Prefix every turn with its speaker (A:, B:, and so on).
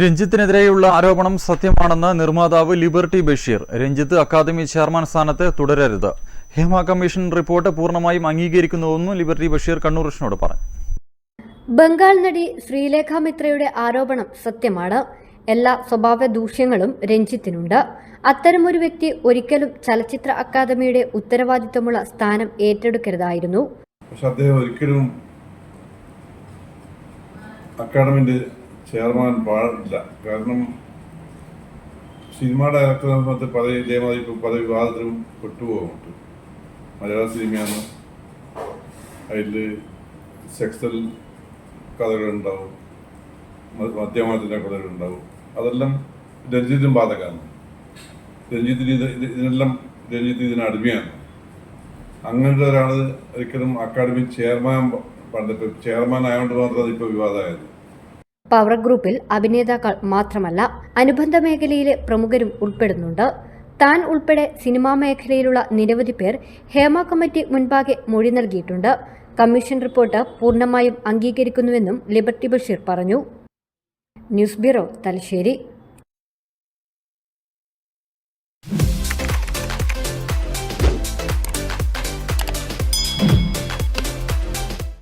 A: രഞ്ജിത്തിനെതിരെയുള്ള ആരോപണം സത്യമാണെന്ന് നിർമ്മാതാവ് Liberty Basheer. Ranjith academy chairman സ്ഥാനത്ത് തുടരരുത്. ഹേമ കമ്മീഷൻ റിപ്പോർട്ട് പൂർണമായും അംഗീകരിക്കുന്നുവെന്നും ലിബർട്ടി ബഷീർ കണ്ണൂർ കൃഷ്ണനോട് പറഞ്ഞു.
B: ബംഗാൾ നടി ശ്രീലേഖ മിത്രയുടെ ആരോപണം സത്യമാണ്. എല്ലാ സ്വഭാവ ദൂഷ്യങ്ങളും രഞ്ജിത്തിനുണ്ട്. അത്തരമൊരു വ്യക്തി ഒരിക്കലും ചലച്ചിത്ര അക്കാദമിയുടെ ഉത്തരവാദിത്തമുള്ള സ്ഥാനം ഏറ്റെടുക്കരുതായിരുന്നു.
C: പക്ഷെ അദ്ദേഹം ഒരിക്കലും അക്കാഡമിന്റെ ചെയർമാൻ പാടില്ല. കാരണം സിനിമ ഡയറക്ടർ സമയത്ത് പല ഇതേമാതിരി പല വിവാദത്തിലും പെട്ടുപോകുന്നുണ്ട് മലയാള സിനിമയാണ്. അതിൽ സെക്സൽ കഥകളുണ്ടാവും. മദ്യമാനത്തിന്റെ കഥകളുണ്ടാവും. അതെല്ലാം രഞ്ജിത്തിനും ബാധകമാണ്. രഞ്ജിത്തിന് ഇത് ഇത് ഇതിനെല്ലാം രഞ്ജിത്ത് ഇതിന് അടിമയാണ്. അങ്ങനത്തെ ഒരാൾ ഒരിക്കലും അക്കാഡമി ചെയർമാൻ പണ്ടിപ്പോൾ ചെയർമാൻ ആയതുകൊണ്ട് മാത്രം ഇപ്പോൾ വിവാദമായത്.
B: പവർ ഗ്രൂപ്പിൽ അഭിനേതാക്കൾ മാത്രമല്ല അനുബന്ധ മേഖലയിലെ പ്രമുഖരും ഉൾപ്പെടുന്നുണ്ട്. താൻ ഉൾപ്പെടെ സിനിമാ മേഖലയിലുള്ള നിരവധി പേർ ഹേമ കമ്മിറ്റി മുൻപാകെ മൊഴി നൽകിയിട്ടുണ്ട്. കമ്മീഷൻ റിപ്പോർട്ട് പൂർണമായും അംഗീകരിക്കുന്നുവെന്നും ലിബർട്ടി ബഷീർ പറഞ്ഞു. News bureau Thalassery.